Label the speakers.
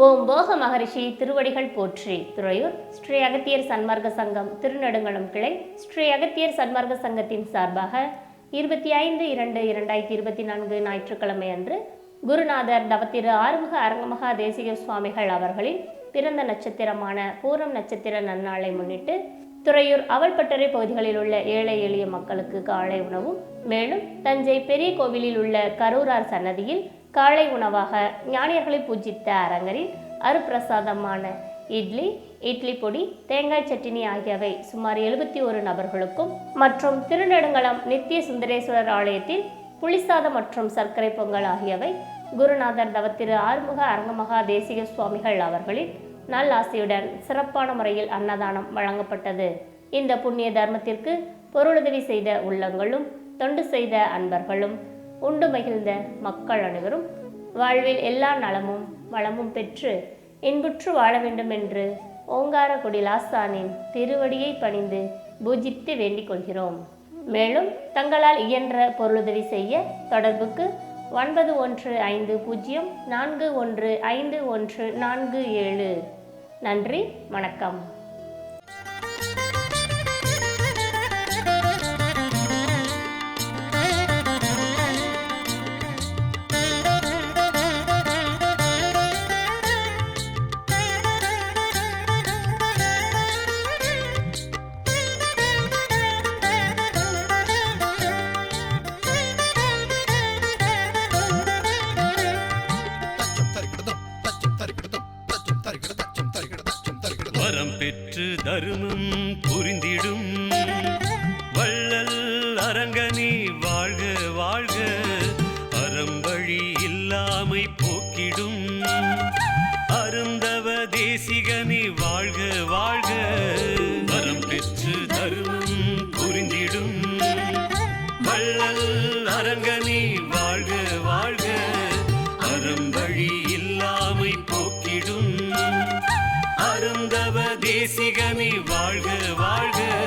Speaker 1: ஓம் போக மகரிஷி திருவடிகள் போற்றி. துறையூர் ஸ்ரீ அகத்தியர் சன்மார்க்க சங்கம் திருநெடுங்குளம் கிளை ஸ்ரீ அகத்தியர் சன்மார்க்க சங்கத்தின் சார்பாக இருபத்தி ஐந்து இரண்டு இரண்டாயிரத்தி இருபத்தி நான்கு ஞாயிற்றுக்கிழமை அன்று குருநாதர் தவத்திரு ஆறுமுக அரங்கமகா தேசிக சுவாமிகள் அவர்களின் பிறந்த நட்சத்திரமான பூரம் நட்சத்திர நன்னாளை முன்னிட்டு துறையூர் அவல்பட்டறை பகுதிகளில் உள்ள ஏழை எளிய மக்களுக்கு காலை உணவும் மேலும் தஞ்சை பெரிய கோவிலில் உள்ள கரூரார் சன்னதியில் காலை உணவாக ஞானியர்களை பூஜித்த அரங்கரில் அருப்பிரசாதமான இட்லி இட்லி பொடி தேங்காய் சட்டினி ஆகியவை சுமார் எழுபத்தி ஒரு நபர்களுக்கும் மற்றும் திருநெடுங்கலம் நித்திய சுந்தரேஸ்வரர் ஆலயத்தில் புளிசாதம் மற்றும் சர்க்கரை பொங்கல் ஆகியவை குருநாதர் தவத்திரு ஆறுமுக அரங்கமகா தேசிக சுவாமிகள் அவர்களின் நல்லாசியுடன் சிறப்பான முறையில் அன்னதானம் வழங்கப்பட்டது. இந்த புண்ணிய தர்மத்திற்கு பொருளுதவி செய்த உள்ளங்களும் தொண்டு செய்த அன்பர்களும் உண்டு மகிழ்ந்த மக்கள் அனைவரும் வாழ்வில் எல்லா நலமும் வளமும் பெற்று இன்புற்று வாழ வேண்டும் என்று ஓங்காரக்குடி லாஸ்தானின் திருவடியை பணிந்து பூஜித்து வேண்டிக் கொள்கிறோம். மேலும் தங்களால் இயன்ற பொருளுதவி செய்ய தொடர்புக்கு ஒன்பது ஒன்று ஐந்து பூஜ்ஜியம் நான்கு ஒன்று ஐந்து ஒன்று நான்கு ஏழு. நன்றி வணக்கம்.
Speaker 2: பெற்று தருமம் புரிந்திடும். வள்ளல் அரங்கனி வாழ்க வாழ்க. அறம்பழி இல்லாமை போக்கிடும். அருந்தவ தேசிகனி வாழ்க வாழ்க. வரம் பெற்று தருமம் புரிந்திடும். வள்ளல் அரங்கனி வாழ்க போக்கிடும் வாழ்க வாழ்க.